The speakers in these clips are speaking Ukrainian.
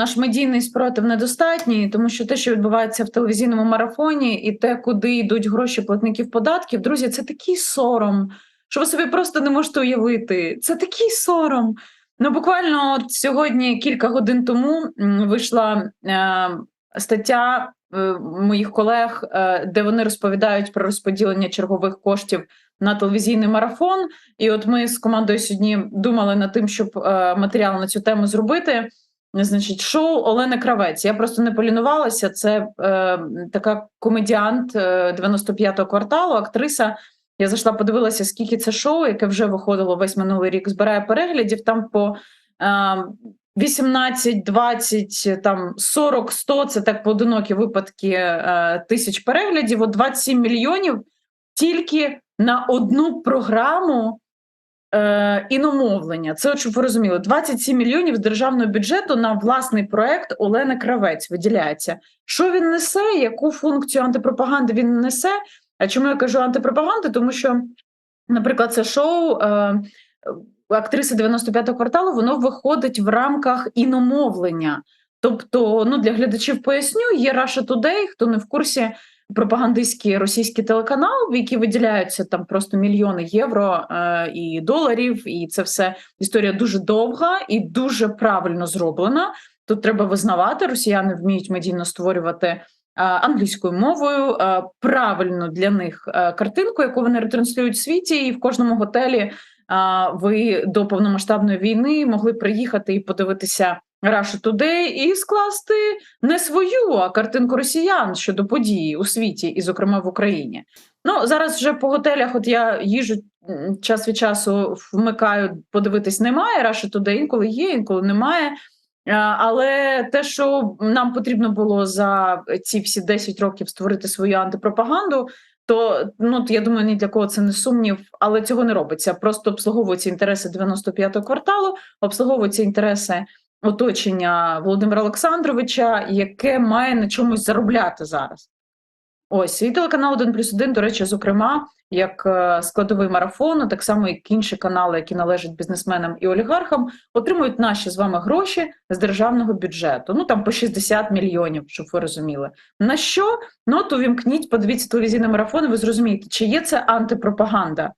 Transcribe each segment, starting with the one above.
Наш медійний спротив недостатній, тому що те, що відбувається в телевізійному марафоні, і те, куди йдуть гроші платників податків, друзі, це такий сором, що ви собі просто не можете уявити. Це такий сором. Ну, буквально от сьогодні, кілька годин тому, вийшла е, стаття е, моїх колег, е, де вони розповідають про розподілення чергових коштів на телевізійний марафон. І от ми з командою сьогодні думали над тим, щоб е, матеріал на цю тему зробити. Значить, шоу Олени Кравець. Я просто не полінувалася. Це е, така комедіант 95-го кварталу, актриса. Я зайшла, подивилася, скільки це шоу, яке вже виходило весь минулий рік. Збирає переглядів там по е, 18, 20, там 40, 100, Це так поодинокі випадки е, тисяч переглядів. От 27 мільйонів тільки на одну програму е, іномовлення. Це, щоб ви розуміли, 27 мільйонів з державного бюджету на власний проект Олени Кравець виділяється. Що він несе? Яку функцію антипропаганди він несе? А чому я кажу антипропаганди? Тому що, наприклад, це шоу. Е, Актриси 95-го кварталу воно виходить в рамках іномовлення. Тобто, ну для глядачів поясню, є Russia Today, хто не в курсі, пропагандистський російський телеканал, в який виділяються там просто мільйони євро е, і доларів, і це все історія дуже довга і дуже правильно зроблена. Тут треба визнавати, росіяни вміють медійно створювати е, англійською мовою е, правильно для них е, картинку, яку вони ретранслюють в світі, і в кожному готелі ви до повномасштабної війни могли приїхати і подивитися. Russia Today і скласти не свою, а картинку росіян щодо події у світі, і, зокрема, в Україні. Ну зараз вже по готелях, от я їжу час від часу вмикаю, подивитись, немає Russia Today, інколи є, інколи немає. Але те, що нам потрібно було за ці всі 10 років створити свою антипропаганду, то ну я думаю, ні для кого це не сумнів, але цього не робиться. Просто обслуговуються інтереси 95-го кварталу, обслуговуються інтереси оточення Володимира Олександровича, яке має на чомусь заробляти зараз. Ось і телеканал 1 плюс 1, до речі, зокрема, як е, складовий марафону, так само як інші канали, які належать бізнесменам і олігархам, отримують наші з вами гроші з державного бюджету. Ну там по 60 мільйонів, щоб ви розуміли. На що? Ну от увімкніть, подивіться телевізійний марафон, і ви зрозумієте, чи є це антипропаганда?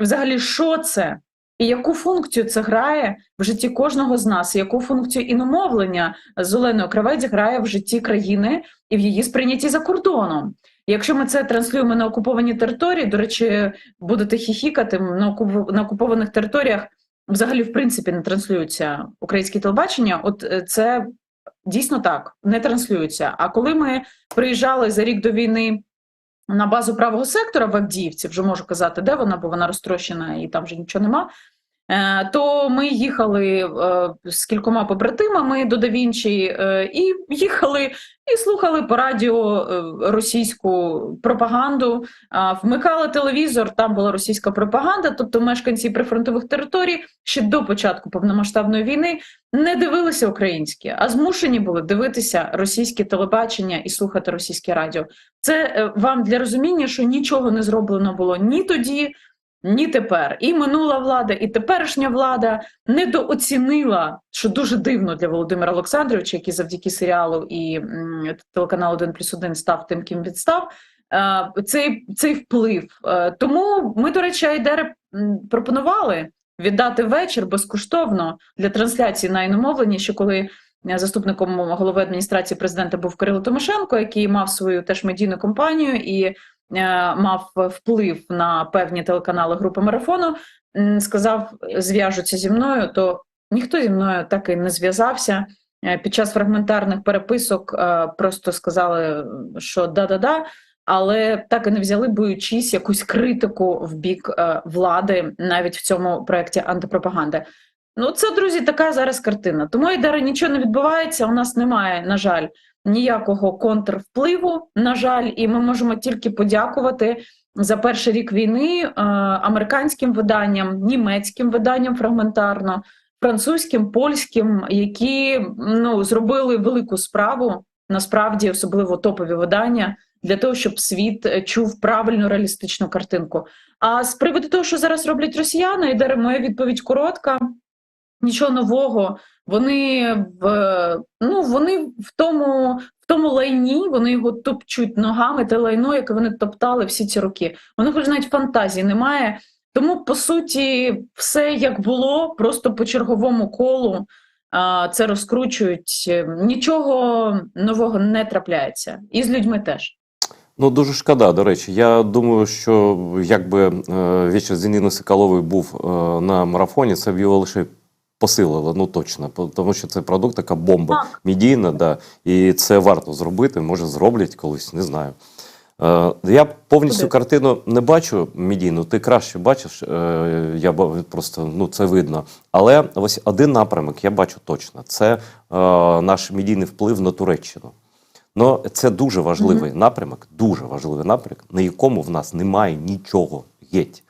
Взагалі, що це? І яку функцію це грає в житті кожного з нас? Яку функцію іномовлення з Оленою Кравець грає в житті країни і в її сприйнятті за кордоном? Якщо ми це транслюємо на окуповані території, до речі, будете хіхікати на окупованих територіях взагалі в принципі не транслюються українське телебачення. От е, це дійсно так не транслюється. А коли ми приїжджали за рік до війни на базу правого сектора в Авдіївці, вже можу казати, де вона, бо вона розтрощена і там вже нічого нема. Е, то ми їхали е, з кількома побратимами до Давінчі е, і їхали і слухали по радіо російську пропаганду, вмикали телевізор. Там була російська пропаганда. Тобто, мешканці прифронтових територій ще до початку повномасштабної війни не дивилися українське, а змушені були дивитися російське телебачення і слухати російське радіо. Це вам для розуміння, що нічого не зроблено було ні тоді ні тепер. І минула влада, і теперішня влада недооцінила, що дуже дивно для Володимира Олександровича, який завдяки серіалу і телеканалу 1 плюс 1 став тим, ким відстав. Цей цей вплив. Е, тому ми, до речі, Айдери пропонували віддати вечір безкоштовно для трансляції на іномовленні, що коли заступником голови адміністрації президента був Кирило Тимошенко, який мав свою теж медійну компанію і Е, мав вплив на певні телеканали групи марафону, сказав, зв'яжуться зі мною, то ніхто зі мною так і не зв'язався. Е, під час фрагментарних переписок е, просто сказали, що да-да-да, але так і не взяли, боючись якусь критику в бік влади навіть в цьому проєкті антипропаганди. Ну, це, друзі, така зараз картина. Тому і дара нічого не відбувається. У нас немає, на жаль, ніякого контрвпливу, на жаль, і ми можемо тільки подякувати за перший рік війни е, американським виданням, німецьким виданням фрагментарно, французьким, польським, які ну зробили велику справу. Насправді, особливо топові видання для того, щоб світ чув правильну реалістичну картинку. А з приводу того, що зараз роблять росіяни, і моя відповідь коротка. Нічого нового. Вони в ну вони в тому, в тому лайні, вони його топчуть ногами, те лайно, яке вони топтали всі ці роки. Них вже навіть фантазії немає. Тому, по суті, все як було, просто по черговому колу а, це розкручують. Нічого нового не трапляється. І з людьми теж. Ну, дуже шкода, до речі. Я думаю, що якби е, вечір з Ніни був е, на марафоні, це б його лише посилило, ну точно. Тому що це продукт, така бомба медійна, да, і це варто зробити, може зроблять колись, не знаю. Е, я повністю Куди? картину не бачу медійну, ти краще бачиш, е, я просто ну, це видно. Але ось один напрямок я бачу точно: це е, наш медійний вплив на Туреччину. Ну, це дуже важливий напрямок, дуже важливий напрямок, на якому в нас немає нічого геть.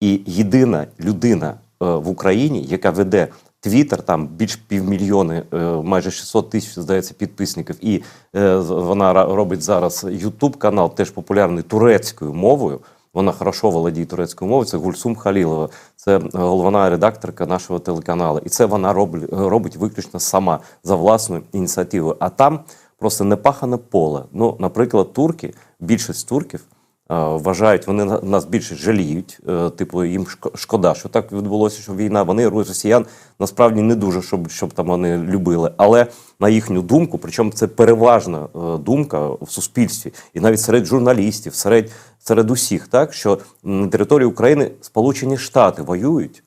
І єдина людина в Україні, яка веде Твіттер, там більш півмільйони, е, майже 600 тисяч, здається, підписників, і е, вона робить зараз Ютуб канал, теж популярний турецькою мовою. Вона хорошо володіє турецькою мовою. Це Гульсум Халілова, це е, головна редакторка нашого телеканалу. І це вона робить, робить виключно сама за власною ініціативою. А там просто непахане поле. Ну, наприклад, турки, більшість турків е, вважають, вони на- нас більше жаліють. е, Типу, їм шко- шкода, що так відбулося, що війна. Вони росіян насправді не дуже, щоб, щоб там вони любили. Але на їхню думку, причому це переважна е, думка в суспільстві, і навіть серед журналістів, серед, серед усіх, так що на території України Сполучені Штати воюють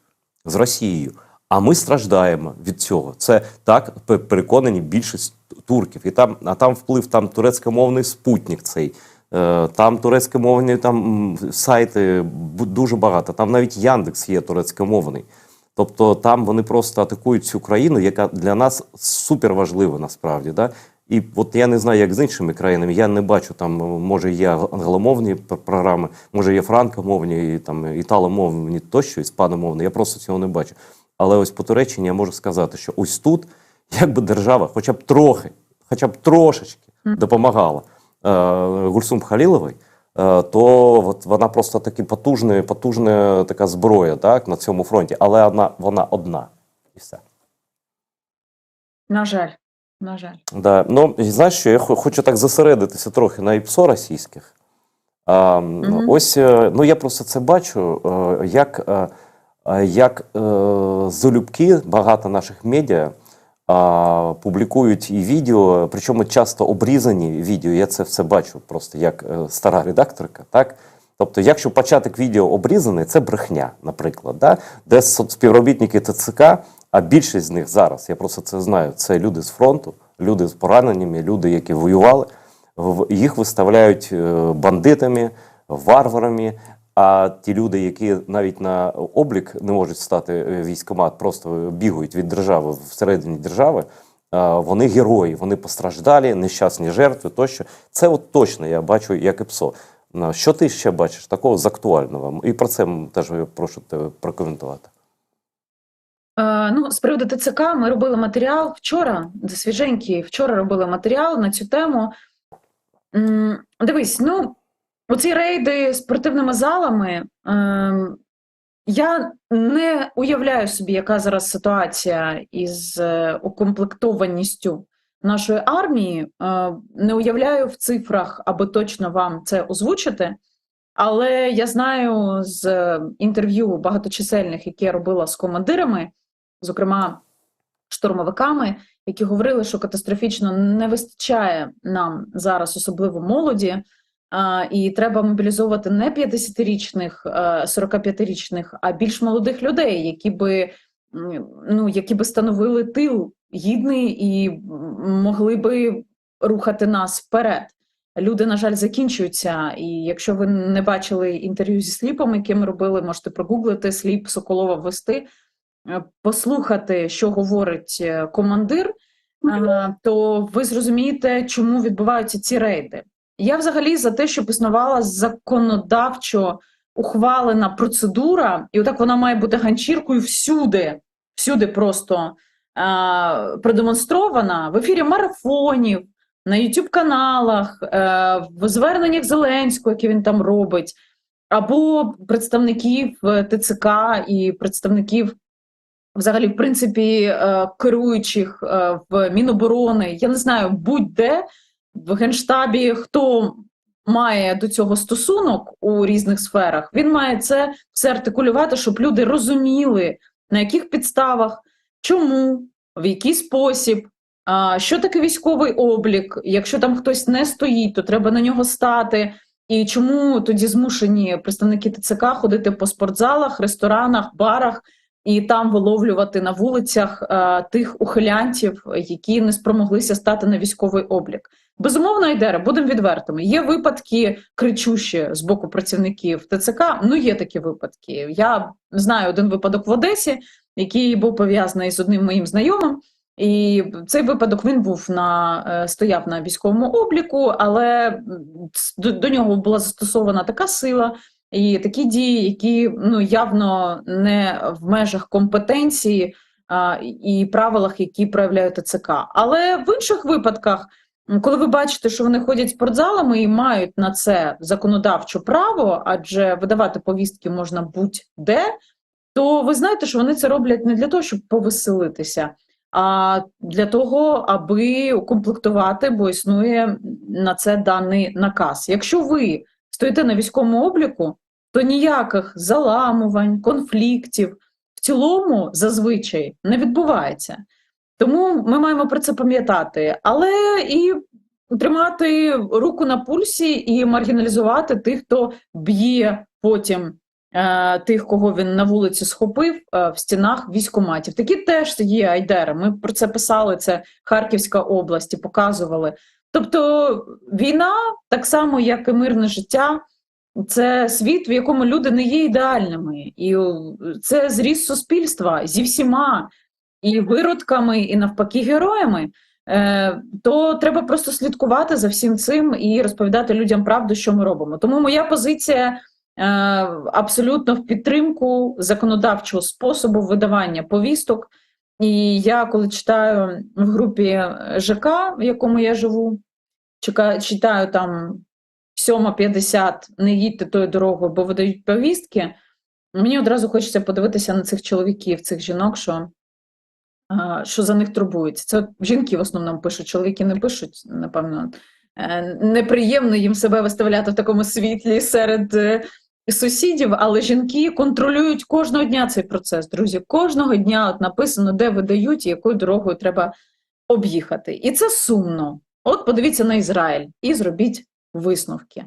з Росією. А ми страждаємо від цього. Це так переконані більшість турків. І там, а там вплив там турецькомовний спутник цей. Е, Там турецькомовні там сайти дуже багато. Там навіть Яндекс є турецькомовний. Тобто там вони просто атакують цю країну, яка для нас супер важлива насправді. Да? І от я не знаю, як з іншими країнами. Я не бачу там, може, є англомовні програми, може є франкомовні, і, там італомовні тощо, іспаномовні. Я просто цього не бачу. Але ось по Туреччині я можу сказати, що ось тут, якби держава, хоча б трохи, хоча б трошечки допомагала Гульсум Халіловій, е, то от вона просто таки потужна, потужна така зброя так, на цьому фронті. Але вона, вона одна. І все. На жаль, на жаль. Да. Ну, знаєш що, я хочу так зосередитися трохи на ІПСО російських. А, Мгм. Ось, е, ну я просто це бачу, е, як, е, як залюбки багато наших медіа публікують і відео, причому часто обрізані відео. Я це все бачу просто як е, стара редакторка. Так? Тобто, якщо початок відео обрізаний, це брехня, наприклад, да? де співробітники ТЦК, а більшість з них зараз, я просто це знаю, це люди з фронту, люди з пораненнями, люди, які воювали, їх виставляють е, бандитами, варварами. А ті люди, які навіть на облік не можуть стати е, військомат, просто бігають від держави всередині держави. Вони герої, вони постраждалі, нещасні жертви тощо. Це от точно я бачу як і ПСО. Що ти ще бачиш такого з актуального? І про це теж прошу тебе прокоментувати. Е, ну, з приводу ТЦК ми робили матеріал вчора, свіженький, вчора робили матеріал на цю тему. Дивись, ну, оці рейди спортивними залами. ем, я не уявляю собі, яка зараз ситуація із е, укомплектованістю нашої армії. Е, Не уявляю в цифрах, аби точно вам це озвучити. Але я знаю з е, інтерв'ю багаточисельних, які я робила з командирами, зокрема штурмовиками, які говорили, що катастрофічно не вистачає нам зараз, особливо молоді, і треба мобілізовувати не 50-річних, е, 45-річних, а більш молодих людей, які би ну, які би становили тил гідний і могли би рухати нас вперед. Люди, на жаль, закінчуються. І якщо ви не бачили інтерв'ю зі сліпом, яке ми робили, можете прогуглити сліп Соколова ввести, е, послухати, що говорить е, командир, е, то ви зрозумієте, чому відбуваються ці рейди. Я взагалі за те, щоб існувала законодавчо ухвалена процедура, і отак вона має бути ганчіркою всюди, всюди просто е, продемонстрована в ефірі марафонів, на youtube каналах, е, в зверненнях Зеленського, які він там робить, або представників е, ТЦК і представників взагалі, в принципі, е, керуючих е, в Міноборони, я не знаю, будь-де в Генштабі, хто має до цього стосунок у різних сферах, він має це все артикулювати, щоб люди розуміли, на яких підставах, чому, в який спосіб. Що таке військовий облік? Якщо там хтось не стоїть, то треба на нього стати. І чому тоді змушені представники ТЦК ходити по спортзалах, ресторанах, барах і там виловлювати на вулицях а, тих ухилянтів, які не спромоглися стати на військовий облік? Безумовно, Айдера, будемо відвертими. Є випадки кричущі з боку працівників ТЦК. Ну, є такі випадки. Я знаю один випадок в Одесі, який був пов'язаний з одним моїм знайомим. І цей випадок він був на е, стояв на військовому обліку, але до, до нього була застосована така сила і такі дії, які ну явно не в межах компетенції а, і правилах, які проявляє ТЦК. Але в інших випадках, коли ви бачите, що вони ходять спортзалами і мають на це законодавче право, адже видавати повістки можна будь-де, то ви знаєте, що вони це роблять не для того, щоб повеселитися а для того, аби укомплектувати, бо існує на це даний наказ. Якщо ви стоїте на військовому обліку, то ніяких заламувань, конфліктів в цілому зазвичай не відбувається. Тому ми маємо про це пам'ятати, але і тримати руку на пульсі і маргіналізувати тих, хто б'є потім е, тих, кого він на вулиці схопив е, в стінах військоматів. Такі теж є айдери. Ми про це писали. Це Харківська область і показували. Тобто війна, так само як і мирне життя, це світ, в якому люди не є ідеальними, і це зріст суспільства зі всіма і виродками, і навпаки, героями. Е, То треба просто слідкувати за всім цим і розповідати людям правду, що ми робимо. Тому моя позиція. Е, абсолютно в підтримку законодавчого способу видавання повісток. І я, коли читаю в групі ЖК, в якому я живу, читаю там 7.50, не їдьте тою дорогою, бо видають повістки. Мені одразу хочеться подивитися на цих чоловіків, цих жінок, що, що за них турбується. Це жінки в основному пишуть, чоловіки не пишуть, напевно. Е, Неприємно їм себе виставляти в такому світлі серед е, сусідів, але жінки контролюють кожного дня цей процес. Друзі, кожного дня от написано, де видають якою дорогою треба об'їхати. І це сумно. От подивіться на Ізраїль і зробіть висновки.